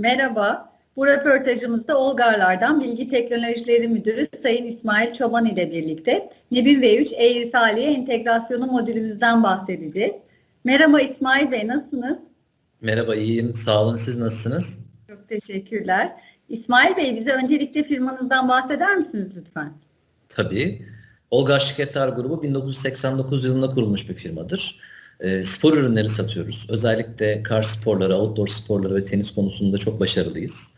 Merhaba. Bu röportajımızda Olgarlar'dan Bilgi Teknolojileri Müdürü Sayın İsmail Çoban ile birlikte Nebin V3 Air Saliye entegrasyonu modülümüzden bahsedeceğiz. Merhaba İsmail Bey, nasılsınız? Merhaba, iyiyim. Sağ olun. Siz nasılsınız? Çok teşekkürler. İsmail Bey, bize öncelikle firmanızdan bahseder misiniz lütfen? Tabii. Olga Şirketler Grubu 1989 yılında kurulmuş bir firmadır. E, spor ürünleri satıyoruz. Özellikle kar sporları, outdoor sporları ve tenis konusunda çok başarılıyız.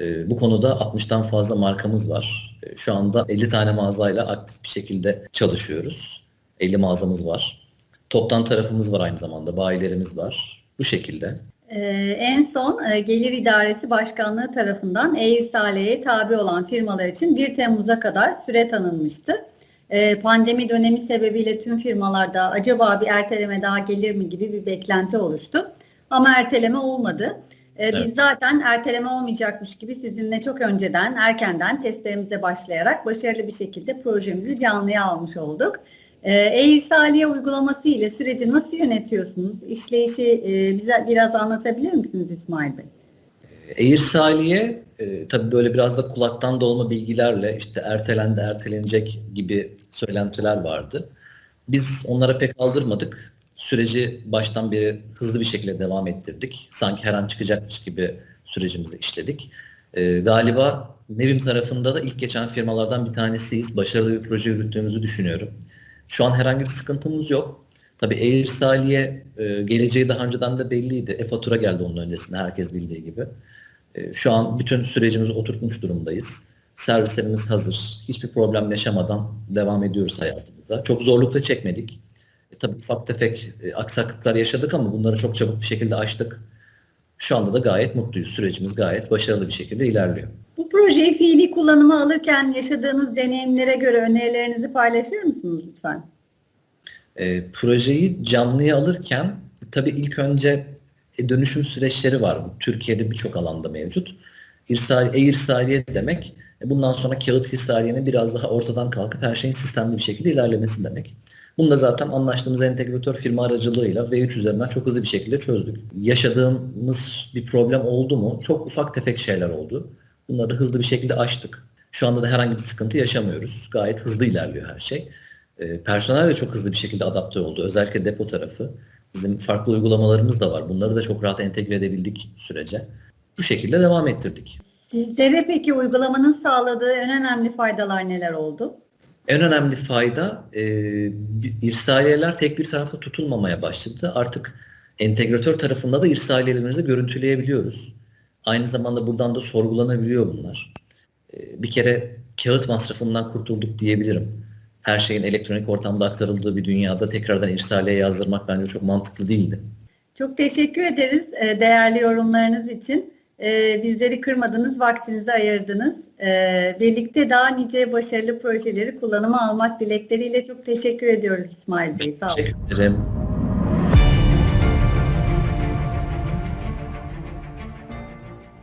E, bu konuda 60'tan fazla markamız var. E, şu anda 50 tane mağazayla aktif bir şekilde çalışıyoruz. 50 mağazamız var. Toptan tarafımız var aynı zamanda, bayilerimiz var. Bu şekilde. Ee, en son e, Gelir İdaresi Başkanlığı tarafından Air Saliye'ye tabi olan firmalar için 1 Temmuz'a kadar süre tanınmıştı. Ee, pandemi dönemi sebebiyle tüm firmalarda acaba bir erteleme daha gelir mi gibi bir beklenti oluştu. Ama erteleme olmadı. Ee, Biz Evet. zaten erteleme olmayacakmış gibi sizinle çok önceden, erkenden testlerimize başlayarak başarılı bir şekilde projemizi canlıya almış olduk. Ee, Air Saliye uygulaması ile süreci nasıl yönetiyorsunuz? İşleyişi e, bize biraz anlatabilir misiniz İsmail Bey? Air Saliye e, tabii böyle biraz da kulaktan dolma bilgilerle işte ertelendi, ertelenecek gibi söylentiler vardı. Biz onlara pek aldırmadık. Süreci baştan beri hızlı bir şekilde devam ettirdik. Sanki her an çıkacakmış gibi sürecimizi işledik. E, galiba Nevim tarafında da ilk geçen firmalardan bir tanesiyiz. Başarılı bir proje yürüttüğümüzü düşünüyorum. Şu an herhangi bir sıkıntımız yok. Tabii Air Saliye e, geleceği daha önceden de belliydi. E-fatura geldi onun öncesinde herkes bildiği gibi. E, Şu an bütün sürecimizi oturtmuş durumdayız. Servislerimiz hazır. Hiçbir problem yaşamadan devam ediyoruz hayatımıza. Çok zorluk da çekmedik. E, tabii ufak tefek e, aksaklıklar yaşadık ama bunları çok çabuk bir şekilde aştık. Şu anda da gayet mutluyuz. Sürecimiz gayet başarılı bir şekilde ilerliyor. Bu projeyi fiili kullanıma alırken yaşadığınız deneyimlere göre önerilerinizi paylaşır mısınız lütfen? E, projeyi canlıya alırken tabii ilk önce e, dönüşüm süreçleri var. Türkiye'de birçok alanda mevcut. İrsal, e-irsaliye demek e, bundan sonra kağıt irsaliyenin biraz daha ortadan kalkıp her şeyin sistemli bir şekilde ilerlemesi demek. Bunu da zaten anlaştığımız entegratör firma aracılığıyla V3 üzerinden çok hızlı bir şekilde çözdük. Yaşadığımız bir problem oldu mu? Çok ufak tefek şeyler oldu. Bunları hızlı bir şekilde aştık. Şu anda da herhangi bir sıkıntı yaşamıyoruz. Gayet hızlı ilerliyor her şey. E, personel de çok hızlı bir şekilde adapte oldu. Özellikle depo tarafı. Bizim farklı uygulamalarımız da var. Bunları da çok rahat entegre edebildik sürece. Bu şekilde devam ettirdik. Sizlere peki uygulamanın sağladığı en önemli faydalar neler oldu? En önemli fayda e, irsaliyeler tek bir tarafta tutulmamaya başladı. Artık entegratör tarafında da irsaliyelerimizi görüntüleyebiliyoruz. Aynı zamanda buradan da sorgulanabiliyor bunlar. E, bir kere kağıt masrafından kurtulduk diyebilirim. Her şeyin elektronik ortamda aktarıldığı bir dünyada tekrardan irsaliye yazdırmak bence çok mantıklı değildi. Çok teşekkür ederiz e, değerli yorumlarınız için. E, Bizleri kırmadınız, vaktinizi ayırdınız. E, Birlikte daha nice başarılı projeleri kullanıma almak dilekleriyle çok teşekkür ediyoruz İsmail Bey. Sağ olun. Teşekkür ederim.